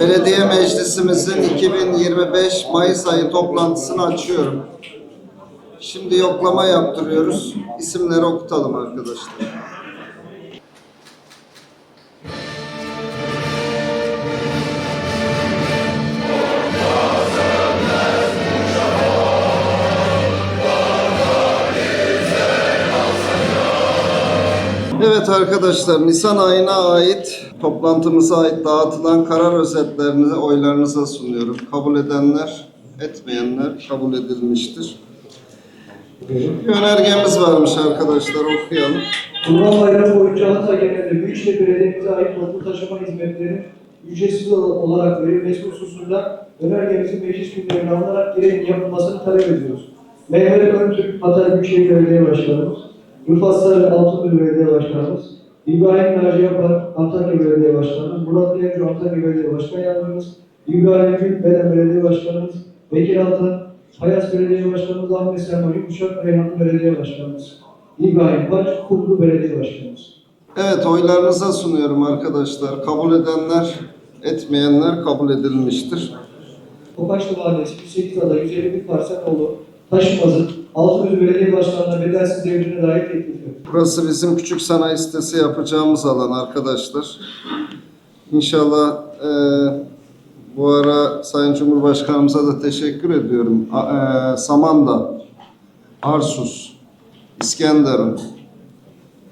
Belediye Meclisimizin 2025 Mayıs ayı toplantısını açıyorum. Şimdi yoklama yaptırıyoruz. İsimleri okutalım arkadaşlar. Evet arkadaşlar Nisan ayına ait toplantımıza ait dağıtılan karar özetlerini oylarınıza sunuyorum. Kabul edenler, etmeyenler kabul edilmiştir. Bir önergemiz varmış arkadaşlar okuyalım. Kurban Bayramı boyunca Hatay genelinde Büyükşehir Belediye'mize ait toplu taşıma hizmetlerinin ücretsiz olarak verilmesi hususunda önergemizin meclis gündemine alınarak gereğinin yapılmasını talep ediyoruz. Mehmet Öntürk, Hatay Büyükşehir Belediye Başkanımız, Rıfat Sarı Altıngül Belediye Başkanımız, İbrahim Naci Yapar, Antakya Belediye Başkanımız, Murat Devci Antakya Belediye Başkan Yardımcımız, İbrahim Gül, Beden Belediye Başkanımız, Bekir Altan, Hayas Belediye Başkanımız, Ahmet Selma Yumuşak, Reyhanlı Belediye Başkanımız, İbrahim Baş, Kumru Belediye Başkanımız. Evet oylarınıza sunuyorum arkadaşlar. Kabul edenler, etmeyenler kabul edilmiştir. Topaçlı Mahallesi 108 ada 151 parsel oğlu taşımazın Altınözü Belediye Başkanı'na bedelsiz devrine dair teklifi. Burası bizim küçük sanayi sitesi yapacağımız alan arkadaşlar. İnşallah eee, bu ara Sayın Cumhurbaşkanımıza da teşekkür ediyorum. A- eee, Samandağ, Arsus, İskenderun,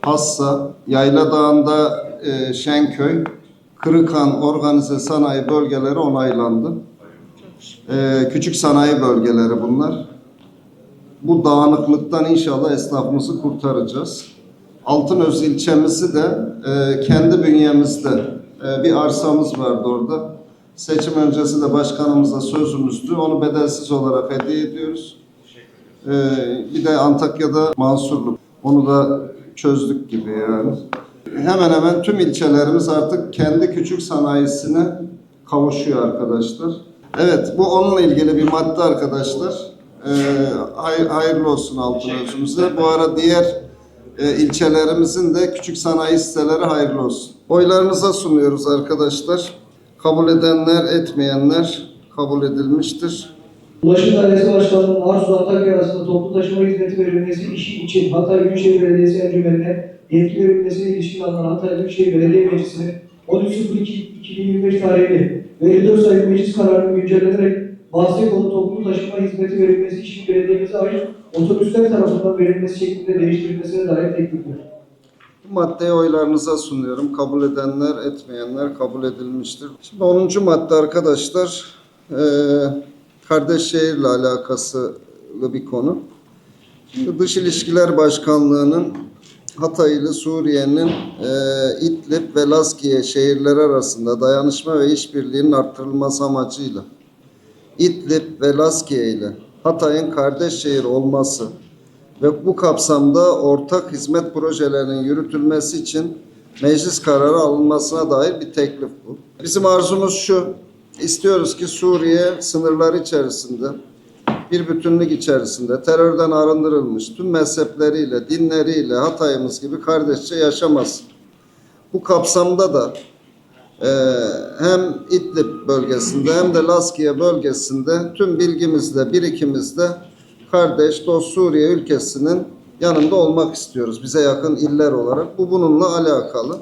Hassa, Yayla Dağı'nda eee, Şenköy, Kırıkhan organize sanayi bölgeleri onaylandı. Eee, küçük sanayi bölgeleri bunlar bu dağınıklıktan inşallah esnafımızı kurtaracağız. Altınöz ilçemizi de e, kendi bünyemizde e, bir arsamız vardı orada. Seçim öncesi de başkanımıza sözümüzdü. Onu bedelsiz olarak hediye ediyoruz. E, bir de Antakya'da Mansurlu. Onu da çözdük gibi yani. Hemen hemen tüm ilçelerimiz artık kendi küçük sanayisine kavuşuyor arkadaşlar. Evet bu onunla ilgili bir madde arkadaşlar. Hay- hayırlı olsun Altınözümüze. Bu ara diğer e, ilçelerimizin de küçük sanayi siteleri hayırlı olsun. Oylarınıza sunuyoruz arkadaşlar. Kabul edenler, etmeyenler kabul edilmiştir. Ulaşım Dairesi Başkanı'nın Arzu Antakya arasında toplu taşıma hizmeti verilmesi işi için Hatay Büyükşehir Belediyesi Encümeni'ne yetki verilmesine ilişkin alınan Hatay Büyükşehir Belediye Meclisi'nin 13.02.2025 tarihli ve 54 sayılı meclis kararının güncellenerek bahsi konu toplu taşıma hizmeti verilmesi için belediyemize ait otobüsler tarafından verilmesi şeklinde değiştirilmesine dair teklifler. Bu maddeyi oylarınıza sunuyorum. Kabul edenler, etmeyenler kabul edilmiştir. Şimdi 10. madde arkadaşlar, e, kardeş şehirle alakasılı bir konu. Şimdi Dış İlişkiler Başkanlığı'nın Hatay ile Suriye'nin e, İdlib ve Laskiye şehirleri arasında dayanışma ve işbirliğinin arttırılması amacıyla İdlib ve Laskiye ile Hatay'ın kardeş şehir olması ve bu kapsamda ortak hizmet projelerinin yürütülmesi için meclis kararı alınmasına dair bir teklif bu. Bizim arzumuz şu, istiyoruz ki Suriye sınırları içerisinde, bir bütünlük içerisinde terörden arındırılmış tüm mezhepleriyle, dinleriyle Hatay'ımız gibi kardeşçe yaşamasın. Bu kapsamda da ee, hem İdlib bölgesinde hem de Laskiye bölgesinde tüm bilgimizle, birikimizle kardeş, dost Suriye ülkesinin yanında olmak istiyoruz. Bize yakın iller olarak. Bu bununla alakalı.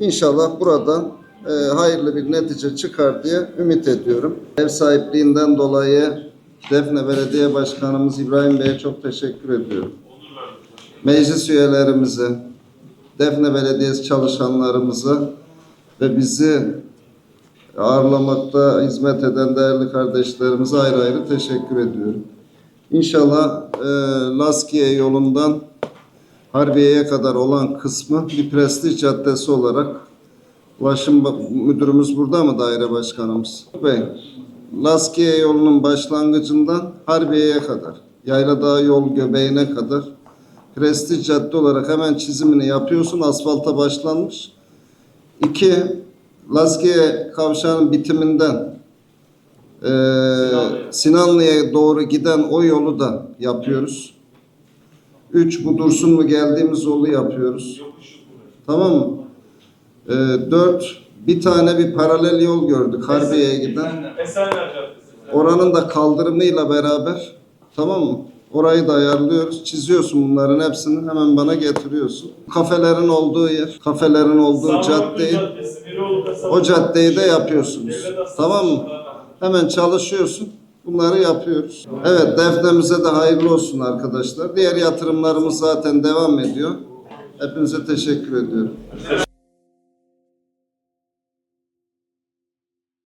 İnşallah buradan e, hayırlı bir netice çıkar diye ümit ediyorum. Ev sahipliğinden dolayı Defne Belediye Başkanımız İbrahim Bey'e çok teşekkür ediyorum. Meclis üyelerimize, Defne Belediyesi çalışanlarımıza ve bizi ağırlamakta hizmet eden değerli kardeşlerimize ayrı ayrı teşekkür ediyorum. İnşallah e, Laskiye yolundan Harbiye'ye kadar olan kısmı bir prestij caddesi olarak Ulaşım Müdürümüz burada mı daire başkanımız? Bey, Laskiye yolunun başlangıcından Harbiye'ye kadar, Yayladağ yol göbeğine kadar prestij cadde olarak hemen çizimini yapıyorsun. Asfalta başlanmış. İki, Laskiye kavşağının bitiminden eee Sinanlı'ya doğru giden o yolu da yapıyoruz. Üç, bu Dursun mu geldiğimiz yolu yapıyoruz. Tamam mı? Eee dört, Bir tane bir paralel yol gördük Harbiye'ye giden. Esenler Caddesi. Oranın da kaldırımıyla beraber tamam mı? Orayı da ayarlıyoruz. Çiziyorsun bunların hepsini hemen bana getiriyorsun. Kafelerin olduğu yer, kafelerin olduğu Sağlıklı caddeyi Caddesi, Miroğlu kasabası. o caddeyi de yapıyorsunuz. Devlet Hastanesi Tamam mı? Hemen çalışıyorsun. Bunları yapıyoruz. Evet defnemize de hayırlı olsun arkadaşlar. Diğer yatırımlarımız zaten devam ediyor. Hepinize teşekkür ediyorum.